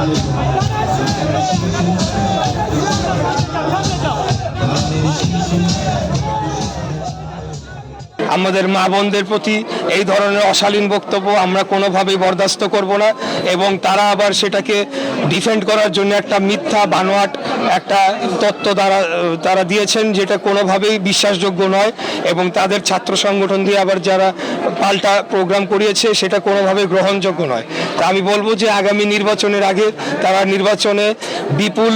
Thank you. আমাদের মা বোনদের প্রতি এই ধরনের অশালীন বক্তব্য আমরা কোনোভাবেই বরদাস্ত করব না এবং তারা আবার সেটাকে ডিফেন্ড করার জন্য একটা মিথ্যা বানোয়াট, একটা তত্ত্ব দ্বারা তারা দিয়েছেন যেটা কোনোভাবেই বিশ্বাসযোগ্য নয় এবং তাদের ছাত্র সংগঠন দিয়ে আবার যারা পাল্টা প্রোগ্রাম করিয়েছে সেটা কোনোভাবে গ্রহণযোগ্য নয়। তা আমি বলব যে আগামী নির্বাচনের আগে তারা নির্বাচনে বিপুল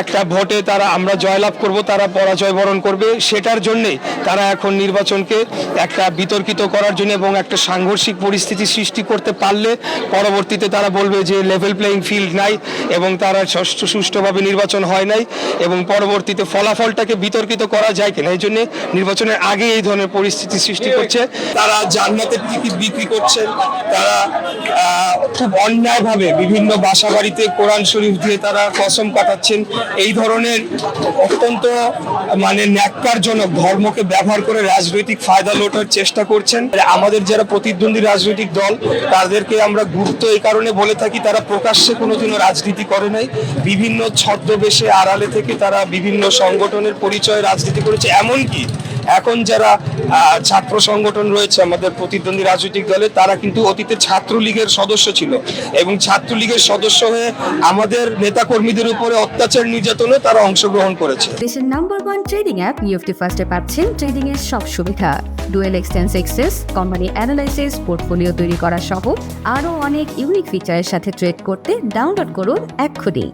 একটা ভোটে তারা আমরা জয়লাভ করব, তারা পরাজয় বরণ করবে। সেটার জন্যে তারা এখন নির্বাচনকে একটা বিতর্কিত করার জন্য এবং একটা সাংঘর্ষিক পরিস্থিতি সৃষ্টি করতে পারলে পরবর্তীতে তারা বলবে যে লেভেল প্লেইং ফিল্ড নাই এবং তারা ষষ্ঠ- সুষ্ঠুভাবে নির্বাচন হয় নাই এবং পরবর্তীতে ফলাফলটাকে বিতর্কিত করা যায় কিনা। এই জন্য নির্বাচনের আগে এই ধরনের পরিস্থিতি সৃষ্টি করছে। তারা জান্নাতের টিকিট বিক্রি করছেন। তারা খুব অন্যায়ভাবে বিভিন্ন বাসা বাড়িতে কোরআন শরীফ দিয়ে তারা কসম কাটাচ্ছেন। এই ধরনের অত্যন্ত মানে ন্যাক্কারজনক ধর্মকে ব্যবহার করে রাজনৈতিক ফায়দা লোটার চেষ্টা করছেন। আমাদের যারা প্রতিদ্বন্দ্বী রাজনৈতিক দল, তাদেরকে আমরা গুরুত্ব এই কারণে বলে থাকি, তারা প্রকাশ্যে কোনোদিনও রাজনীতি করে নাই। বিভিন্ন ছদ্মবেশে আড়ালে থেকে তারা বিভিন্ন সংগঠনের পরিচয় রাজনীতি করেছে। এমনকি এখন যারা ছাত্র সংগঠন রয়েছে আমাদের প্রতিদ্বন্দ্বী রাজনৈতিক দলে, তারা কিন্তু অতীতে ছাত্রলীগের সদস্য ছিল। এবং ছাত্রলীগের সদস্য হয়ে আমাদের নেতাকর্মীদের উপরে অত্যাচার নির্যাতনে তারা অংশগ্রহণ করেছে। দেশের নাম্বার ওয়ান ট্রেডিং অ্যাপ নিউফটি ফার্স্টে পাচ্ছেন ট্রেডিং এর সব সুবিধা। ডুয়েল এক্সটেন্স এক্সেস কোম্পানি অ্যানালাইসিস পোর্টফোলিও তৈরি করা সহ আরও অনেক ইউনিক ফিচারের সাথে ট্রেড করতে ডাউনলোড করুন এক্ষুনি।